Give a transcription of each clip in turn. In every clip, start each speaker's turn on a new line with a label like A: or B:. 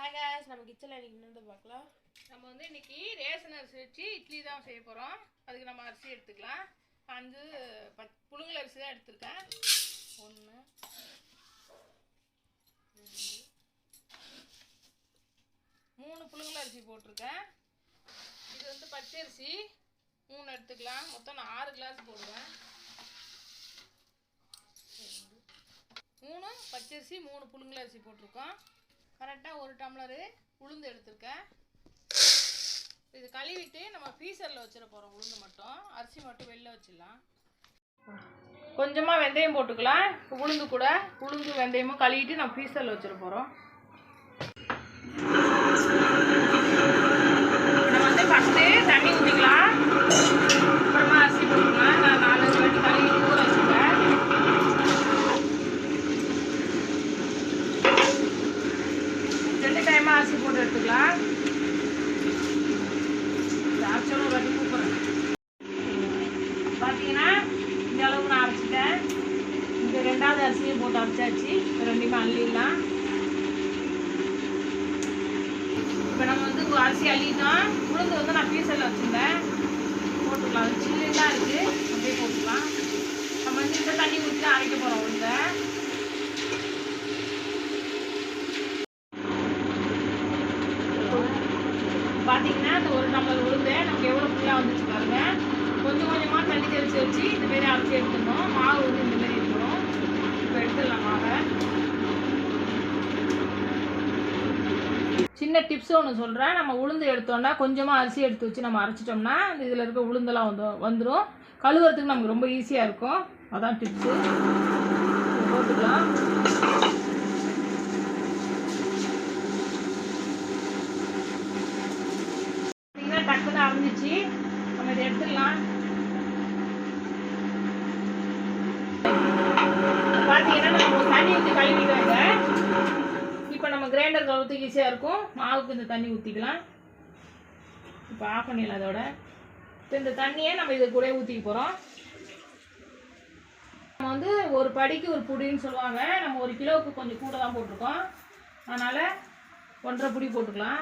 A: Hi guys நம்ம கிச்சனில் இன்னைக்கு என்னது பார்க்கலாம்.
B: நம்ம வந்து இன்னைக்கு ரேஷன் அரிசி வச்சு இட்லி தான் செய்ய போகிறோம் அதுக்கு நம்ம அரிசி எடுத்துக்கலாம். வந்து பச் புழுங்கல் அரிசி தான் எடுத்துருக்கேன். ஒன்று மூணு புழுங்கல் அரிசி போட்டிருக்கேன். இது வந்து பச்சரிசி மூணு எடுத்துக்கலாம். மொத்தம் நான் ஆறு கிளாஸ் போடுவேன் மூணு பச்சரிசி மூணு புழுங்கல் அரிசி போட்டிருக்கோம். கரெக்டாக ஒரு டம்ளரு உளுந்து எடுத்திருக்கேன். இது கழுவிட்டு நம்ம ஃப்ரீசரில் வச்சிட போகிறோம் உளுந்து மட்டும். அரிசி மட்டும் வெளில வச்சிடலாம். கொஞ்சமாக வெந்தயம் போட்டுக்கலாம். உளுந்து கூட உளுந்து வெந்தயமும் கழுவிட்டு நம்ம ஃப்ரீசரில் வச்சிட போகிறோம் நம்ம வந்து ஃபஸ்ட்டு தண்ணி ஊற்றிக்கலாம் அப்புறமா அரிசி போட்டுக்கலாம் நான் நாலஞ்சு வாட்டி கழுவி ஊற வச்சுருக்கேன் ரெண்டு டைமாக அரிசி போட்டு எடுத்துக்கலாம் ஆக்சுவலாக ஒரு வாட்டி கூப்பிட்றேன் பார்த்தீங்கன்னா இந்த அளவு நான் அரைச்சிட்டேன். இந்த ரெண்டாவது அரிசியும் போட்டு அரைச்சாச்சு. இப்போ ரெண்டுமே அள்ளிடலாம். இப்போ நம்ம வந்து அரிசி அள்ளிட்டோம். உளுந்து வந்து நான் பீசலில் வச்சுருந்தேன். போட்டுக்கலாம். அது சில்லுலாம் இருக்குது அப்படியே போட்டுக்கலாம். நம்ம வந்து இந்த தண்ணி ஊற்றி தான் அரைக்க போகிறோம் உளுந்தை. பார்த்தீங்கன்னா இந்த ஒரு டம்ளர் உளுந்து நமக்கு எவ்வளோ ஃபுல்லாக வந்துச்சு பாருங்கள் கொஞ்சம் கொஞ்சமாக தண்ணி தெளிச்சு வச்சு இந்த மாரி அரைச்சி எடுத்துக்கணும் மாவு வந்து இந்த மாரி இருக்கணும் இப்போ எடுத்துடலாம் மாவை. சின்ன டிப்ஸ் ஒன்று சொல்கிறேன் நம்ம உளுந்து எடுத்தோம்னா கொஞ்சமாக அரிசி எடுத்து வச்சு நம்ம அரைச்சிட்டோம்னா இந்த இதில் இருக்க உளுந்தெல்லாம் வந்து வந்துடும் கழுவுறதுக்கு நமக்கு ரொம்ப ஈஸியாக இருக்கும். அதான் டிப்ஸு போட்டுக்கலாம் பார்த்தீங்கன்னா டக்குன்னு அரைஞ்சிச்சு நம்ம இதை எடுத்துடலாம் பார்த்தீங்கன்னா நம்ம தண்ணி ஊற்றி கழுவிட்டாங்க இப்போ நம்ம கிரைண்டர் கழுவுறதுக்கு ஈஸியாக இருக்கும். மாவுக்கு இந்த தண்ணி ஊற்றிக்கலாம் இப்போ ஆஃப் பண்ணிடலாம் அதோட இப்போ இந்த தண்ணியை நம்ம இது கூட ஊற்றிக்க போகிறோம் நம்ம வந்து ஒரு படிக்கு ஒரு புடின்னு சொல்லுவாங்க. நம்ம ஒரு கிலோவுக்கு கொஞ்சம் கூட தான் போட்டிருக்கோம். அதனால் ஒன்றரை புடி போட்டுக்கலாம்.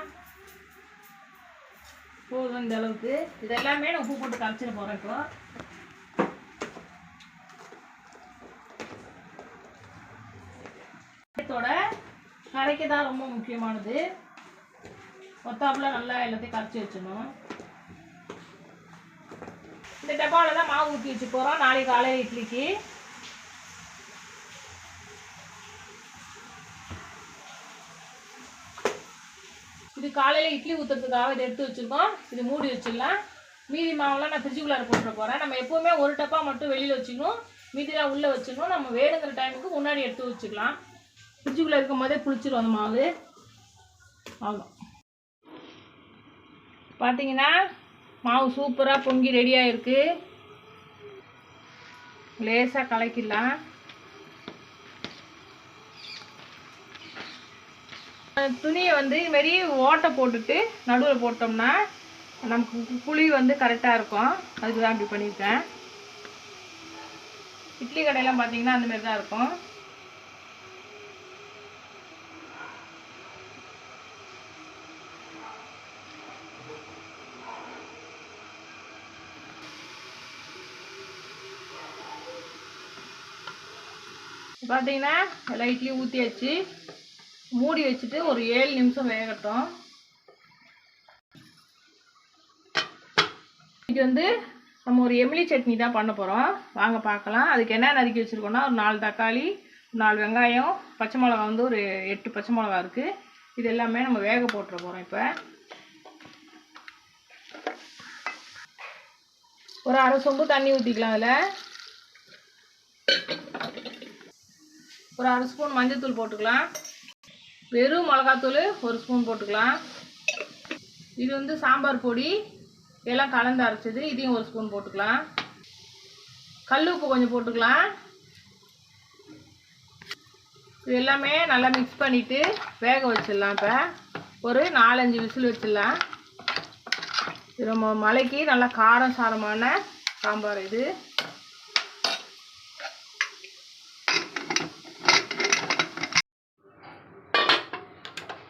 B: போதும் இந்த அளவுக்கு. இதெல்லாமே நான் உப்பு போட்டு கரைச்சிட போகிறேன் இப்போ. வெங்காயத்தோட கரைக்க தான் ரொம்ப முக்கியமானது. ஒத்தாப்புல நல்லா எல்லாத்தையும் கரைச்சி வச்சிடணும். இந்த டப்பாவில் தான் மாவு ஊற்றி வச்சு போகிறோம் நாளைக்கு காலையில் இட்லிக்கு. இது காலையில் இட்லி ஊற்றுறதுக்காக இதை எடுத்து வச்சுருக்கோம். இது மூடி வச்சிடலாம். மீதி மாவெல்லாம் நான் ஃப்ரிட்ஜுக்குள்ளார போட்டு போகிறேன் நம்ம எப்போவுமே ஒரு டப்பா மட்டும் வெளியில் வச்சுக்கணும் மீதிலாம் உள்ளே வச்சுக்கணும் நம்ம வேணுங்கிற டைமுக்கு முன்னாடி எடுத்து வச்சுக்கலாம் ஃப்ரிட்ஜுக்குள்ளே இருக்கும் போதே புளிச்சிரும் அந்த மாவு. ஆகும் பார்த்தீங்கன்னா மாவு சூப்பராக பொங்கி ரெடியாக இருக்குது லேசாக கலக்கிடலாம். துணியை வந்து இதுமாரி ஓட்டை போட்டுட்டு நடுவில் போட்டோம்னா நமக்கு பு- புளி வந்து கரெக்டாக இருக்கும். அதுக்கு தான் அப்படி பண்ணியிருக்கேன். இட்லி கடையெல்லாம் பார்த்தீங்கன்னா அந்தமாரி தான் இருக்கும். பார்த்தீங்கன்னா லைட்லி ஊற்றி ஊற்றியாச்சு மூடி வச்சுட்டு ஒரு ஏழு நிமிஷம் வேகட்டும். இது வந்து நம்ம ஒரு எமிலி சட்னி தான் பண்ண போகிறோம் வாங்க பார்க்கலாம். அதுக்கு என்ன நறுக்கி வச்சுருக்கோம்னா ஒரு நாலு தக்காளி நாலு வெங்காயம் பச்சை மிளகா வந்து ஒரு எட்டு பச்சை மிளகா இருக்குது இது எல்லாமே நம்ம வேக போட்டுற போகிறோம் இப்போ. ஒரு அரை சொம்பு தண்ணி ஊற்றிக்கலாம் அதில். ஒரு அரை ஸ்பூன் மஞ்சத்தூள் போட்டுக்கலாம். வெறும் மிளகாத்தூள் ஒரு ஸ்பூன் போட்டுக்கலாம். இது வந்து சாம்பார் பொடி. எல்லாம் கலந்து அரைச்சது. இதையும் ஒரு ஸ்பூன் போட்டுக்கலாம். கல் உப்பு கொஞ்சம் போட்டுக்கலாம். இது எல்லாமே நல்லா மிக்ஸ் பண்ணிவிட்டு வேக வச்சிடலாம் இப்போ. ஒரு நாலஞ்சு விசில் வச்சிடலாம். இது நம்ம மலைக்கு நல்லா காரம் சாரமான சாம்பார் இது.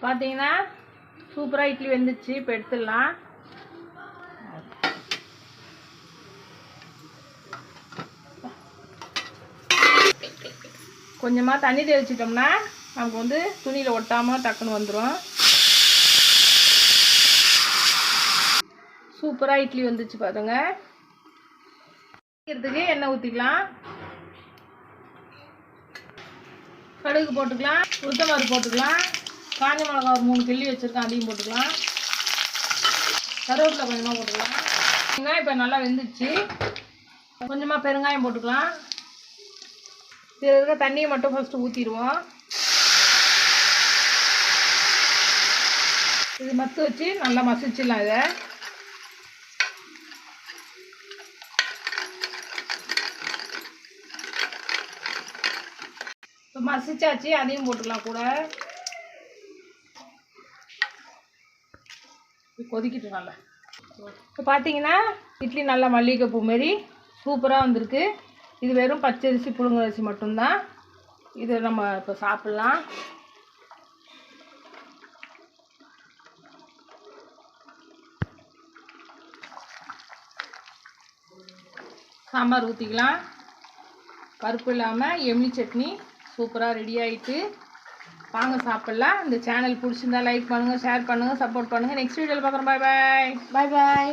B: பார்த்தீங்கன்னா சூப்பராக இட்லி வெந்துச்சு. இப்போ எடுத்துடலாம். கொஞ்சமாக தண்ணி தெளிச்சிட்டோம்னா நமக்கு வந்து துணியில் ஒட்டாமல் டக்குன்னு வந்துடும் சூப்பராக இட்லி வந்துச்சு பாருங்க வைக்கிறதுக்கு எண்ணெய் ஊற்றிக்கலாம் கடுகு போட்டுக்கலாம். உளுத்தம்பருப்பு போட்டுக்கலாம். காஞ்ச மிளகா ஒரு மூணு கிள்ளி வச்சுருக்கேன் அதையும் போட்டுக்கலாம். கருவேப்பிலை கொஞ்சமாக போட்டுக்கலாம். வெங்காயம் இப்போ நல்லா வெந்துச்சு. கொஞ்சமாக பெருங்காயம் போட்டுக்கலாம். இதில் இருக்க தண்ணியை மட்டும் ஃபஸ்ட்டு ஊற்றிடுவோம் இது மத்து வச்சு நல்லா மசிச்சிடலாம் இதை. இப்போ மசிச்சாச்சு அதையும் போட்டுக்கலாம் கூட. கொதிக்கிட்டு நல்லா. இப்போ பார்த்தீங்கன்னா இட்லி நல்லா மல்லிகைப்பூ மாரி சூப்பராக வந்திருக்கு. இது வெறும் பச்சரிசி புழுங்கரிசி மட்டும்தான். இது நம்ம இப்போ சாப்பிட்லாம். சாம்பார் ஊற்றிக்கலாம் பருப்பு இல்லாமல் எம்னி சட்னி சூப்பராக ரெடி ஆகிட்டு வாங்க சாப்பிட்லாம். இந்த சேனல் பிடிச்சிருந்தா லைக் பண்ணுங்கள் ஷேர் பண்ணுங்கள் சப்போர்ட் பண்ணுங்கள் நெக்ஸ்ட் வீடியோவில் பார்க்குறோம். பாய் பாய்
A: பாய் பாய்